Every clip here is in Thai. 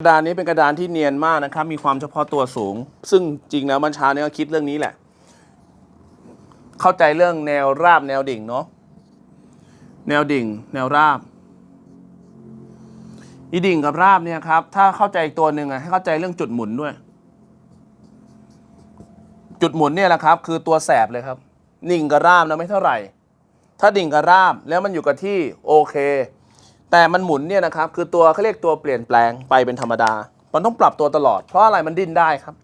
กระดานนี้เป็นกระดานที่เนียนมากนะครับ มีความเฉพาะตัวสูง ซึ่งจริงแล้วมันช้าเนี่ยก็คิดเรื่องนี้แหละ เข้าใจเรื่องแนวราบแนวดิ่งเนาะ แนวดิ่ง แนวราบ อีดิ่งกับราบเนี่ยครับ ถ้าเข้าใจอีกตัวหนึ่งอะให้เข้าใจเรื่องจุดหมุนด้วย จุดหมุนเนี่ยแหละครับ คือตัวแสบเลยครับนิ่งกับราบนะไม่เท่าไหร่ ถ้าดิ่งกับราบแล้วมันอยู่กับที่โอเค แต่มันหมุนเนี่ยนะครับคือตัวเขาเรียกตัวเปลี่ยนแปลงไปเป็นธรรมดา มันต้องปรับตัวตลอด เพราะอะไรมันดิ้นได้ครับ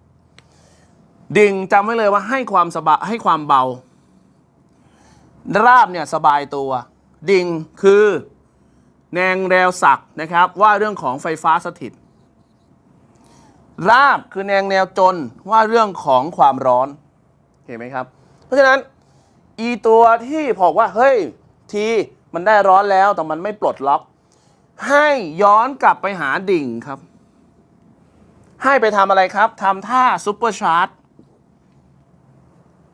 ดิ่งจำไว้เลยว่าให้ความสบายให้ความเบา ราบเนี่ยสบายตัว ดิ่งคือแนงแรวศักนะครับว่าเรื่องของไฟฟ้าสถิต ราบคือแนงแนวจนว่าเรื่องของความร้อน เห็นไหมครับ เพราะฉะนั้นอีตัวที่บอกว่าเฮ้ยทีมันได้ร้อนแล้วแต่มันไม่ปลดล็อก ให้ย้อนกลับไปหาดิ่งครับ ให้ไปทำอะไรครับทำท่าซุปเปอร์ชาร์จ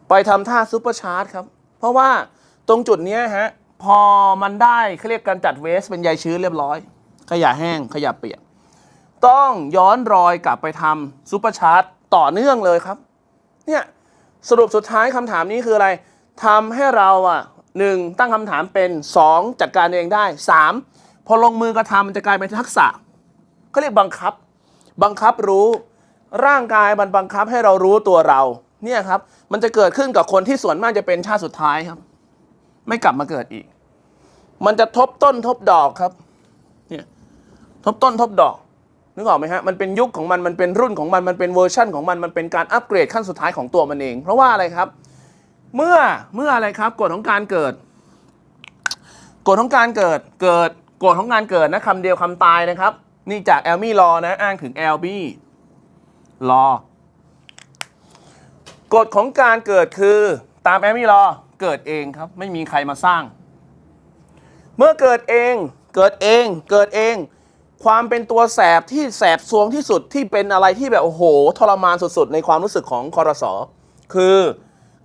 ไปทำท่าซุปเปอร์ชาร์จครับ เพราะว่าตรงจุดนี้ฮะ พอมันได้เขาเรียกการจัดเวสเป็นใยชื้นเรียบร้อย ขยะแห้งขยะเปียก ต้องย้อนรอยกลับไปทำซุปเปอร์ชาร์จต่อเนื่องเลยครับ เนี่ยสรุปสุดท้ายคำถามนี้คืออะไรทำให้เราอะหนึ่งตั้งคำถามเป็นสองจัดการเองได้สาม พอลงมือกระทำมันจะกลายเป็นทักษะเขาเรียกบังคับ บังคับรู้ ร่างกายมันบังคับให้เรารู้ตัวเราเนี่ยครับมันจะเกิดขึ้นกับคนที่ส่วนมากจะเป็นชาติสุดท้ายครับ ไม่กลับมาเกิดอีก มันจะทบต้นทบดอกครับเนี่ยทบต้นทบดอกนึกออกไหมฮะมันเป็นยุคของมันมันเป็นรุ่นของมันมันเป็นเวอร์ชั่นของมันมันเป็นการอัปเกรดขั้นสุดท้ายของตัวมันเอง เพราะว่าอะไรครับ เมื่อเมื่ออะไรครับกฎของการเกิดกฎของการเกิดเกิด กฎของการเกิดนะคำเดียวคำตายนะครับ นี่จากแอลมี่ลอนะอ้างถึงแอลบี้ลอกฎของการเกิดคือตามแอลมี่ลอเกิดเองครับ ไม่มีใครมาสร้าง เมื่อเกิดเองเกิดเองเกิดเอง ความเป็นตัวแสบที่แสบซวงที่สุดที่เป็นอะไรที่แบบโอ้โหทรมานสุดๆ ในความรู้สึกของคอรสอคือ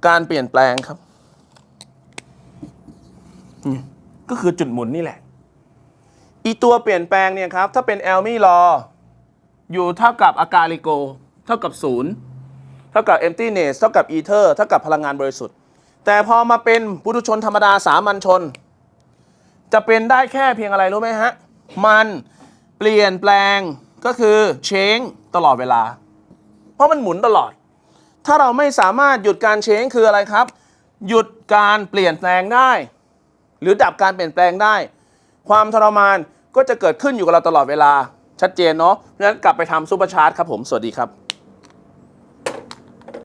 การเปลี่ยนแปลงครับ ก็คือจุดหมุนนี่แหละ อีตัวเปลี่ยนแปลงเนี่ยครับ ถ้าเป็นแอลมี่ลออยู่เท่ากับอากาลิโก เท่ากับศูนย์เท่ากับ emptiness เท่ากับ ether เท่ากับพลังงานบริสุทธิ์ แต่พอมาเป็นปุถุชนธรรมดาสามัญชน จะเป็นได้แค่เพียงอะไรรู้ไหมฮะ มันเปลี่ยนแปลงก็คือเชงตลอดเวลา เพราะมันหมุนตลอด ถ้าเราไม่สามารถหยุดการเชงคืออะไรครับ หยุดการเปลี่ยนแปลงได้ หรือดับการเปลี่ยนแปลงได้ ความทรมาน ก็จะเกิดขึ้นอยู่กับเราตลอดเวลาชัดเจนเนาะเพราะฉะนั้นกลับไปทำซูเปอร์ชาร์จครับผมสวัสดีครับ